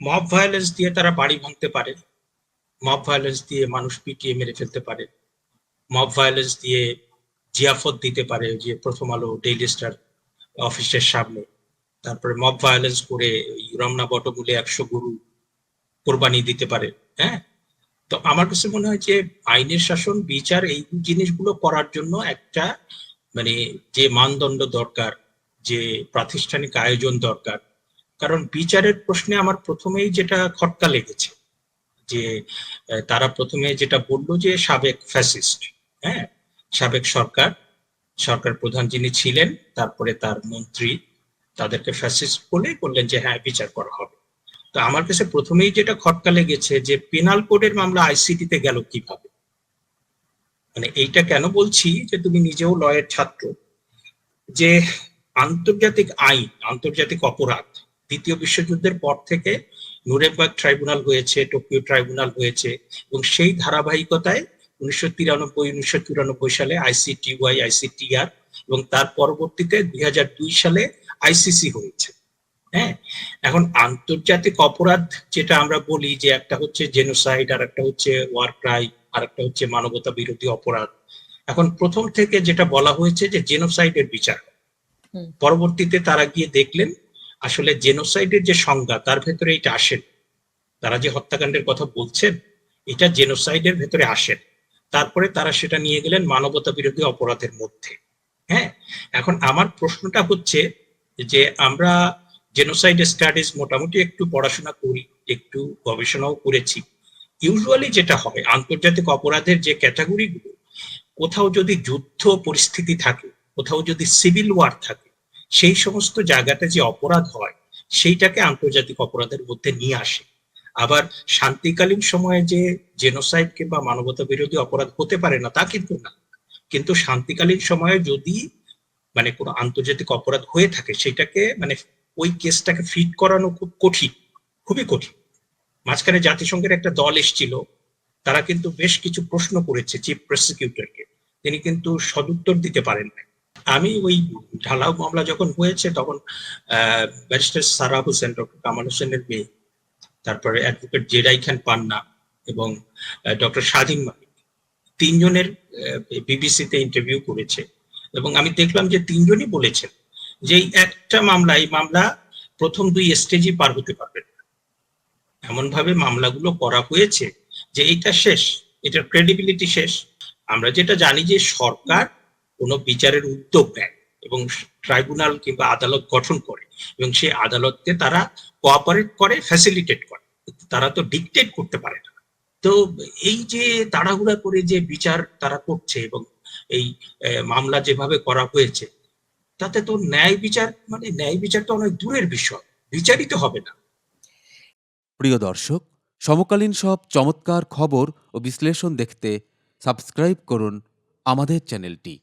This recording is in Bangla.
মব ভায়োলেন্স দিয়ে তারা বাড়ি ভাঙতে পারে। মব ভায়োলেন্স দিয়ে মানুষ পিটিয়ে মেরে ফেলতে পারে। মব ভায়োলেন্স দিয়ে জিয়াফত দিতে পারে যে প্রথম আলো ডেইলি স্টার অফিসের সামনে। তারপরে মব ভায়োলেন্স করে রমনা বটমূলে একশো গরু কোরবানি দিতে পারে হ্যাঁ? তো আমার কাছে মনে হয় যে আইনের শাসন, বিচার এই জিনিসগুলো করার জন্য একটা মানে যে মানদণ্ড দরকার, যে প্রাতিষ্ঠানিক আয়োজন দরকার কারণ বিচারের প্রশ্নে আমার প্রথমেই যেটা খটকা লেগেছে, যে তারা প্রথমে যেটা বলল যে সাবেক ফ্যাসিস্ট হ্যাঁ? সাবেক সরকার সরকার প্রধান যিনি ছিলেন, তারপরে তার মন্ত্রী তাদেরকে ফ্যাসিস্ট বলে বললেন যে হ্যাঁ বিচার করা হবে। তো আমার কাছে প্রথমেই যেটা খটকা লেগেছে যে পেনাল কোডের মামলা আইসিটিতে গেল কীভাবে? মানে এইটা কেন বলছি যে, তুমি নিজেও লয়ের ছাত্র? যে আন্তর্জাতিক আইন, আন্তর্জাতিক অপরাধ দ্বিতীয় বিশ্বযুদ্ধের পর থেকে নুরেমবার্গ ট্রাইব্যুনাল হয়েছে টোকিও ট্রাইব্যুনাল হয়েছে এবং সেই ধারাবাহিকতায় উনিশশো তিরানব্বই উনিশশো চুরানব্বই সালে আইসিটিওয়াই আইসিটিআর এবং তার পরবর্তীতে দুই হাজার দুই সালে আইসিসি হয়েছে। হ্যাঁ এখন আন্তর্জাতিক অপরাধ যেটা আমরা বলি যে একটা হচ্ছে জেনোসাইড আর একটা হচ্ছে ওয়ার ক্রাই আর একটা হচ্ছে মানবতা বিরোধী অপরাধ। এখন প্রথম থেকে যেটা বলা হয়েছে যে জেনোসাইডের বিচার। পরবর্তীতে তারা গিয়ে দেখলেন আসলে জেনোসাইডের যে সংজ্ঞা, তার ভেতরে এটা আসেন তারা যে হত্যাকাণ্ডের কথা বলছেন, এটা জেনোসাইডের ভেতরে আসেন তারপরে তারা সেটা নিয়ে গেলেন মানবতা বিরোধী অপরাধের মধ্যে। হ্যাঁ? এখন আমার প্রশ্নটা হচ্ছে যে আমরা জেনোসাইড স্টাডিজ মোটামুটি একটু পড়াশোনা করি, একটু গবেষণাও করেছি। ইউজুয়ালি যেটা হয়, আন্তর্জাতিক অপরাধের যে ক্যাটাগরিগুলো, কোথাও যদি যুদ্ধ পরিস্থিতি থাকে, কোথাও যদি সিভিল ওয়ার থাকে সেই সমস্ত জায়গাতে যে অপরাধ হয়, সেইটাকে আন্তর্জাতিক অপরাধের মধ্যে নিয়ে আসে। আবার শান্তিকালীন সময়ে যে জেনোসাইড কিংবা মানবতা বিরোধী অপরাধ হতে পারে না, তা কিন্তু না। কিন্তু শান্তিকালীন সময়ে যদি মানে কোনো আন্তর্জাতিক অপরাধ হয়ে থাকে, সেটাকে মানে ওই কেসটাকে ফিট করানো খুব কঠিন, খুবই কঠিন। মাঝখানে জাতিসংঘের একটা দল এসেছিল, তারা কিন্তু বেশ কিছু প্রশ্ন করেছে চিফ প্রসিকিউটরকে। তিনি কিন্তু সদুত্তর দিতে পারেন না আমি ওই ঢালাও মামলা যখন হয়েছে, তখন ব্যারিস্টার সারা হোসেন, ডক্টর কামাল হোসেনের মেয়ে, তারপরে অ্যাডভোকেট জেরাই খান পান্না এবং ডক্টর স্বাধীন মালিক, তিনজনের বিবিসিতে ইন্টারভিউ করেছে। এবং আমি দেখলাম যে তিনজনই বলেছেন যে একটা মামলা, এই মামলা প্রথম দুই স্টেজই পার হতে পারবে না। এমন ভাবে মামলাগুলো করা হয়েছে যে এটা শেষ, এটার ক্রেডিবিলিটি শেষ। আমরা যেটা জানি যে সরকার কোনো বিচারের উদ্যোগ নেয় এবং ট্রাইব্যুনাল কিংবা আদালত গঠন করে এবং সেই আদালতকে তারা কোঅপারেট করে ফ্যাসিলিটেট করে। তারা তো ডিকটেট করতে পারে না। তো এই যে তাড়াহুড়া করে যে বিচার তারা করছে এবং এই মামলা যেভাবে করা হয়েছে, তাতে তো ন্যায় বিচার মানে ন্যায় বিচার তো অনেক দূরের বিষয় বিচারিত হবে না। প্রিয় দর্শক, সমকালীন সব চমৎকার খবর ও বিশ্লেষণ দেখতে সাবস্ক্রাইব করুন আমাদের চ্যানেলটি।